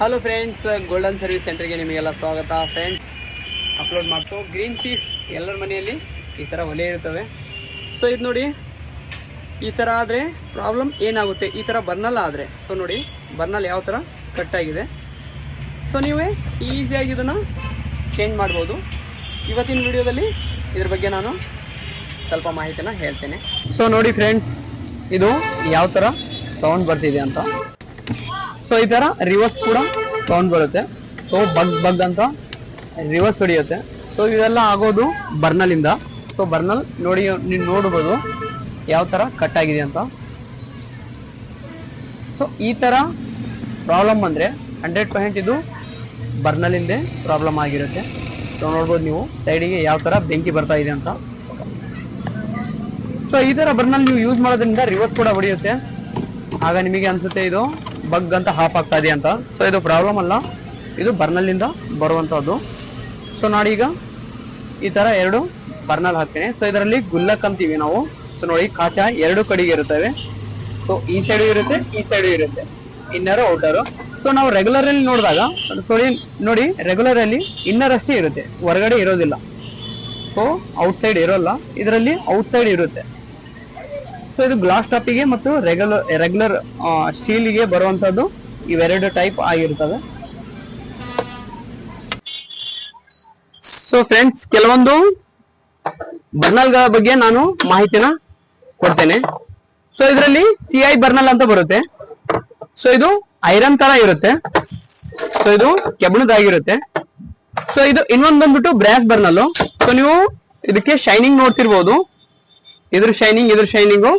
Hello friends golden service ಸೆಂಟರ್ಗೆ ನಿಮಗೆಲ್ಲ ಸ್ವಾಗತ. ಫ್ರೆಂಡ್ಸ್ ಅಪ್ಲೋಡ್ ಮಾಡಿಸೋ. ಗ್ರೀನ್ ಚೀಫ್ ಎಲ್ಲರ ಮನೆಯಲ್ಲಿ ಈ ಥರ ಒಲೆ ಇರ್ತವೆ. ಸೊ ಇದು ನೋಡಿ, ಈ ಥರ ಆದರೆ ಪ್ರಾಬ್ಲಮ್ ಏನಾಗುತ್ತೆ? ಈ ಥರ ಬರ್ನಲ್ ಆದರೆ. ಸೊ ನೋಡಿ ಬರ್ನಲ್ ಯಾವ ಥರ ಕಟ್ಟಾಗಿದೆ ಸೊ ನೀವೇ ಈಸಿಯಾಗಿ ಇದನ್ನು ಚೇಂಜ್ ಮಾಡ್ಬೋದು. ಇವತ್ತಿನ ವಿಡಿಯೋದಲ್ಲಿ ಇದ್ರ ಬಗ್ಗೆ ನಾನು ಸ್ವಲ್ಪ ಮಾಹಿತಿನ ಹೇಳ್ತೇನೆ. ಸೊ ನೋಡಿ ಫ್ರೆಂಡ್ಸ್ ಇದು ಯಾವ ಥರ ಸೌಂಡ್ ಬರ್ತಿದೆ ಅಂತ. ಸೊ ಈ ತರ ರಿವರ್ಸ್ ಕೂಡ ಸೌಂಡ್ ಬರುತ್ತೆ. ಸೊ ಬಗ್ ಬಗ್ ಅಂತ ರಿವರ್ಸ್ ಹೊಡಿಯುತ್ತೆ. ಸೊ ಇದೆಲ್ಲ ಆಗೋದು ಬರ್ನಲ್ ಇಂದ. ಸೊ ಬರ್ನಲ್ ನೋಡಿ, ನೀವು ನೋಡ್ಬೋದು ಯಾವ ತರ ಕಟ್ ಆಗಿದೆ ಅಂತ. ಸೊ ಈ ತರ ಪ್ರಾಬ್ಲಮ್ ಅಂದ್ರೆ ಹಂಡ್ರೆಡ್ ಪರ್ಸೆಂಟ್ ಇದು ಬರ್ನಲ್ ಇಂದೇ ಪ್ರಾಬ್ಲಮ್ ಆಗಿರುತ್ತೆ. ಸೊ ನೋಡ್ಬೋದು ನೀವು ಸೈಡಿಗೆ ಯಾವ ತರ ಬೆಂಕಿ ಬರ್ತಾ ಇದೆ ಅಂತ. ಸೊ ಈ ತರ ಬರ್ನಲ್ ನೀವು ಯೂಸ್ ಮಾಡೋದ್ರಿಂದ ರಿವರ್ಸ್ ಕೂಡ ಹೊಡೆಯುತ್ತೆ. ಆಗ ನಿಮಗೆ ಅನ್ಸುತ್ತೆ ಇದು ಬಗ್ ಅಂತ ಹಾಫ್ ಆಗ್ತಾ ಇದೆ ಅಂತ. ಸೊ ಇದು ಪ್ರಾಬ್ಲಮ್ ಅಲ್ಲ. ಇದು ಬರ್ನಲ್ಲಿಂದ ಬರುವಂತದ್ದು ಸೊ ನಾಡೀಗ ಈ ತರ ಎರಡು ಬರ್ನಲ್ ಹಾಕ್ತೀನಿ. ಸೊ ಇದರಲ್ಲಿ ಗುಲ್ಲಕ್ ಅಂತೀವಿ ನಾವು. ಸೊ ನೋಡಿ ಕಾಚ ಎರಡು ಕಡೆಗೆ ಇರುತ್ತವೆ. ಸೊ ಈ ಸೈಡು ಇರುತ್ತೆ, ಈ ಸೈಡು ಇರುತ್ತೆ. ಇನ್ನರ್ ಔಟರ್ ಸೊ ನಾವು ರೆಗ್ಯುಲರ್ ಅಲ್ಲಿ ನೋಡಿದಾಗ ನೋಡಿ ನೋಡಿ ರೆಗ್ಯುಲರ್ ಅಲ್ಲಿ ಇನ್ನರ್ ಅಷ್ಟೇ ಇರುತ್ತೆ. ಹೊರಗಡೆ ಇರೋದಿಲ್ಲ. ಸೊ ಔಟ್ ಸೈಡ್ ಇರೋಲ್ಲ. ಇದರಲ್ಲಿ ಔಟ್ ಸೈಡ್ ಇರುತ್ತೆ. ಸೊ ಇದು ಗ್ಲಾಸ್ ಟಾಪಿಗೆ ಮತ್ತು ರೆಗ್ಯುಲರ್ ರೆಗ್ಯುಲರ್ ಸ್ಟೀಲಿಗೆ ಬರುವಂತದ್ದು ಇವೆರಡು ಟೈಪ್ ಆಗಿರ್ತವೆ. ಸೊ ಫ್ರೆಂಡ್ಸ್ ಕೆಲವೊಂದು ಬರ್ನಲ್ಗಳ ಬಗ್ಗೆ ನಾನು ಮಾಹಿತಿನ ಕೊಡ್ತೇನೆ. ಸೊ ಇದರಲ್ಲಿ ಸಿ ಐ ಬರ್ನಲ್ ಅಂತ ಬರುತ್ತೆ. ಸೊ ಇದು ಐರನ್ ತರ ಇರುತ್ತೆ. ಸೊ ಇದು ಕೆಬ್ಬಣದಾಗಿರುತ್ತೆ ಸೊ ಇದು ಇನ್ನೊಂದು ಬಂದ್ಬಿಟ್ಟು ಬ್ರಾಸ್ ಬರ್ನಲ್ ಸೊ ನೀವು ಇದಕ್ಕೆ ಶೈನಿಂಗ್ ನೋಡ್ತಿರ್ಬೋದು. ಇದ್ರ ಶೈನಿಂಗ್ ಇದ್ರ ಶೈನಿಂಗು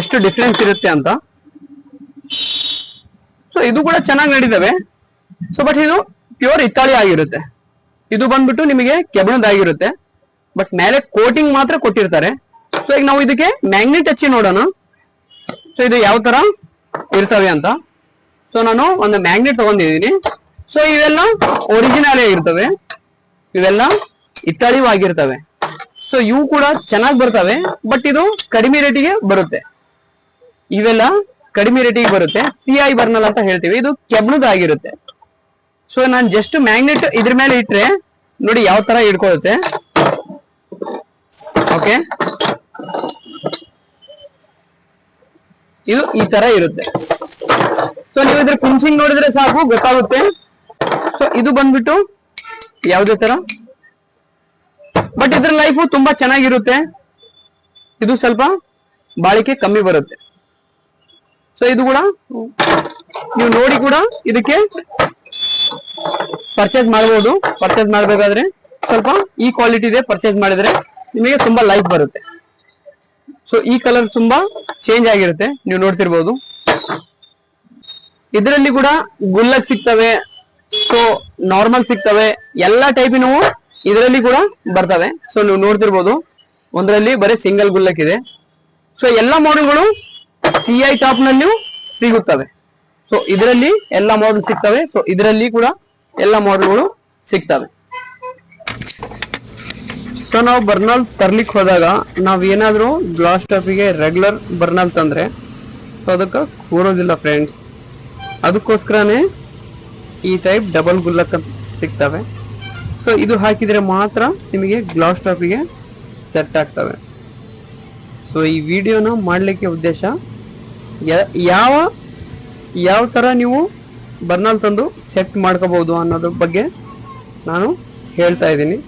ಎಷ್ಟು ಡಿಫ್ರೆನ್ಸ್ ಇರುತ್ತೆ ಅಂತ. ಸೊ ಇದು ಕೂಡ ಚೆನ್ನಾಗಿ ನಡೀತವೆ. ಸೊ ಬಟ್ ಇದು ಪ್ಯೂರ್ ಇತ್ತಾಳಿ ಆಗಿರುತ್ತೆ. ಇದು ಬಂದ್ಬಿಟ್ಟು ನಿಮಗೆ ಕೆಬ್ಬಣದಾಗಿರುತ್ತೆ ಬಟ್ ಮೇಲೆ ಕೋಟಿಂಗ್ ಮಾತ್ರ ಕೊಟ್ಟಿರ್ತಾರೆ. ಸೊ ಈಗ ನಾವು ಇದಕ್ಕೆ ಮ್ಯಾಗ್ನೆಟ್ ಹಚ್ಚಿ ನೋಡೋಣ. ಸೊ ಇದು ಯಾವ ತರ ಇರ್ತವೆ ಅಂತ. ಸೊ ನಾನು ಒಂದು ಮ್ಯಾಗ್ನೆಟ್ ತಗೊಂಡಿದ್ದೀನಿ. ಸೊ ಇವೆಲ್ಲ ಒರಿಜಿನಲ್ ಇರ್ತವೆ. ಇವೆಲ್ಲ ಇತ್ತಾಳಿವಾಗಿರ್ತವೆ ಸೊ ಇವು ಕೂಡ ಚೆನ್ನಾಗಿ ಬರ್ತವೆ ಬಟ್ ಇದು ಕಡಿಮೆ ರೇಟಿಗೆ ಬರುತ್ತೆ. ಇವೆಲ್ಲ ಕಡಿಮೆ ರೇಟಿಗೆ ಬರುತ್ತೆ. ಸಿ ಐ ಬರ್ನಲ್ ಅಂತ ಹೇಳ್ತೀವಿ. ಇದು ಕೆಬ್ಬಣದಾಗಿರುತ್ತೆ ಸೊ ನಾನು ಜಸ್ಟ್ ಮ್ಯಾಗ್ನೆಟ್ ಇದ್ರ ಮೇಲೆ ಇಟ್ರೆ, ನೋಡಿ ಯಾವ ತರ ಹಿಡ್ಕೊಳ್ಳುತ್ತೆ ಓಕೆ ಇದು ಈ ತರ ಇರುತ್ತೆ. ಸೊ ನೀವು ಇದ್ರ ಪಿಂಚಿಂಗ್ ನೋಡಿದ್ರೆ ಸಾಕು, ಗೊತ್ತಾಗುತ್ತೆ. ಸೊ ಇದು ಬಂದ್ಬಿಟ್ಟು ಯಾವುದೇ ತರ? ಬಟ್ ಇದ್ರ ಲೈಫ್ ತುಂಬಾ ಚೆನ್ನಾಗಿರುತ್ತೆ. ಇದು ಸ್ವಲ್ಪ ಬಾಳಿಕೆ ಕಮ್ಮಿ ಬರುತ್ತೆ. ಸೊ ಇದು ಕೂಡ ನೀವು ನೋಡಿ ಕೂಡ ಇದಕ್ಕೆ ಪರ್ಚೇಸ್ ಮಾಡಬಹುದು ಪರ್ಚೇಸ್ ಮಾಡಬೇಕಾದ್ರೆ ಸ್ವಲ್ಪ ಈ ಕ್ವಾಲಿಟಿ ಇದೆ ಪರ್ಚೇಸ್ ಮಾಡಿದ್ರೆ ನಿಮಗೆ ತುಂಬಾ ಲೈಫ್ ಬರುತ್ತೆ. ಸೊ ಈ ಕಲರ್ ತುಂಬಾ ಚೇಂಜ್ ಆಗಿರುತ್ತೆ. ನೀವು ನೋಡ್ತಿರ್ಬೋದು. ಇದರಲ್ಲಿ ಕೂಡ ಗುಲ್ಲಕ್ ಸಿಗ್ತವೆ. ಸೊ ನಾರ್ಮಲ್ ಸಿಗ್ತವೆ. ಎಲ್ಲಾ ಟೈಪಿನವು ಇದರಲ್ಲಿ ಕೂಡ ಬರ್ತವೆ. ಸೊ ನೀವು ನೋಡ್ತಿರ್ಬೋದು. ಒಂದರಲ್ಲಿ ಬರೀ ಸಿಂಗಲ್ ಗುಲ್ಲಕ್ ಇದೆ. ಸೊ ಎಲ್ಲಾ ಮಾಡೆಲ್ಗಳು ಸಿ ಐ ಟಾಪ್ ನಲ್ಲಿಯೂ ಸಿಗುತ್ತವೆ. ಸೊ ಇದರಲ್ಲಿ ಎಲ್ಲಾ ಮಾಡೆಲ್ ಸಿಗ್ತವೆ. ಸೊ ಇದರಲ್ಲಿ ಕೂಡ ಎಲ್ಲ ಮಾಡೆಲ್ಗಳು ಸಿಗ್ತವೆ. ಸೊ ನಾವು ಬರ್ನಾಲ್ ತರ್ಲಿಕ್ಕೆ ಹೋದಾಗ ನಾವು ಏನಾದರೂ ಗ್ಲಾಸ್ ಟಾಪಿಗೆ ರೆಗ್ಯುಲರ್ ಬರ್ನಾಲ್ ತಂದ್ರೆ ಸೊ ಅದಕ್ಕೆ ಕೂರೋದಿಲ್ಲ ಫ್ರೆಂಡ್ಸ್ ಅದಕ್ಕೋಸ್ಕರನೇ ಈ ಟೈಪ್ ಡಬಲ್ ಗುಲ್ಲಕ್ ಸಿಗ್ತವೆ. ಸೊ ಇದು ಹಾಕಿದರೆ ಮಾತ್ರ ನಿಮಗೆ ಗ್ಲಾಸ್ ಟಾಪಿಗೆ ಸೆಟ್ ಆಗ್ತವೆ. ಸೊ ಈ ವಿಡಿಯೋನ ಮಾಡಲಿಕ್ಕೆ ಉದ್ದೇಶ ಯಾವ ಯಾವ ಥರ ನೀವು ಬರ್ನಲ್ ತಂದು ಸೆಟ್ ಮಾಡ್ಕೋಬೋದು ಅನ್ನೋದ್ರ ಬಗ್ಗೆ ನಾನು ಹೇಳ್ತಾ ಇದ್ದೀನಿ.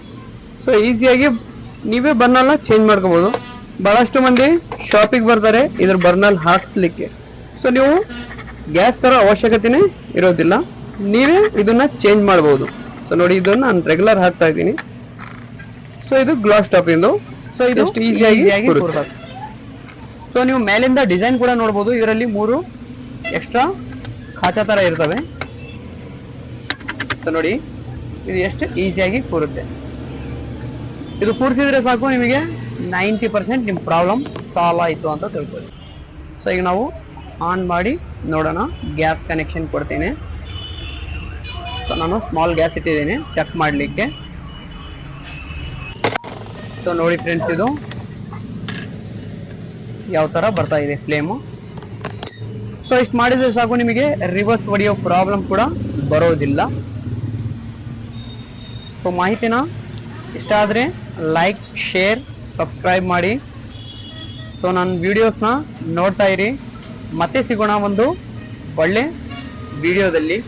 ಸೊ ಈಸಿಯಾಗಿ ನೀವೇ ಬರ್ನಲ್ನ ಚೇಂಜ್ ಮಾಡ್ಕೋಬೋದು ಭಾಳಷ್ಟು ಮಂದಿ ಶಾಪಿಗೆ ಬರ್ತಾರೆ, ಇದ್ರ ಬರ್ನಲ್ ಹಾಕ್ಸ್ಲಿಕ್ಕೆ. ಸೊ ನೀವು ಗ್ಯಾಸ್ ಥರ ಅವಶ್ಯಕತೆನೇ ಇರೋದಿಲ್ಲ. ನೀವೇ ಇದನ್ನು ಚೇಂಜ್ ಮಾಡಬಹುದು ಸೊ ನೋಡಿ ಇದನ್ನ ನಾನು ರೆಗ್ಯುಲರ್ ಹಾಕ್ತಾ ಇದ್ದೀನಿ. ಸೊ ಇದು ಗ್ಲಾಸ್ ಟಾಪ್ ಇಂದು. ಸೊ ಇದು ಈಸಿಯಾಗಿ ಸೊ ನೀವು ಮೇಲಿಂದ ಡಿಸೈನ್ ಕೂಡ ನೋಡಬಹುದು ಇದರಲ್ಲಿ ಮೂರು ಎಕ್ಸ್ಟ್ರಾ ಖಾಚಾ ತರ ಇರ್ತವೆ. ಸೊ ನೋಡಿ ಇದು ಎಷ್ಟು ಈಸಿಯಾಗಿ ಕೂರುತ್ತೆ ಇದು ಕೂರಿಸಿದ್ರೆ ಸಾಕು ನಿಮಗೆ ನೈಂಟಿ ಪರ್ಸೆಂಟ್ ನಿಮ್ಮ ಪ್ರಾಬ್ಲಮ್ ಸಾಲ್ವ್ ಆಯಿತು ಅಂತ ತಿಳ್ಕೊಳ್ಳಿ. ಸೊ ಈಗ ನಾವು ಆನ್ ಮಾಡಿ ನೋಡೋಣ. ಗ್ಯಾಸ್ ಕನೆಕ್ಷನ್ ಕೊಡ್ತೀನಿ. ನಾನು ಸ್ಮಾಲ್ ಗ್ಯಾಸ್ ಇಟ್ಟಿದ್ದೀನಿ. ಚೆಕ್ ಮಾಡಲಿಕ್ಕೆ. ಸೊ ನೋಡಿ ಫ್ರೆಂಡ್ಸ್ ಇದು. ಯಾವ ಥರ ಬರ್ತಾ ಇದೆ ಫ್ಲೇಮು ಸೊ ಇಷ್ಟು ಮಾಡಿದರೆ ಸಾಕು ನಿಮಗೆ ರಿವರ್ಸ್ ಹೊಡೆಯೋ ಪ್ರಾಬ್ಲಮ್ ಕೂಡ ಬರೋದಿಲ್ಲ. ಸೊ ಮಾಹಿತಿನ ಇಷ್ಟ ಆದರೆ ಲೈಕ್ ಶೇರ್ ಸಬ್ಸ್ಕ್ರೈಬ್ ಮಾಡಿ. ಸೊ ನನ್ನ ವಿಡಿಯೋಸ್ನ ನೋಡ್ತಾ ಇರಿ. ಮತ್ತೆ ಸಿಗೋಣ ಒಂದು ಒಳ್ಳೆ ವಿಡಿಯೋದಲ್ಲಿ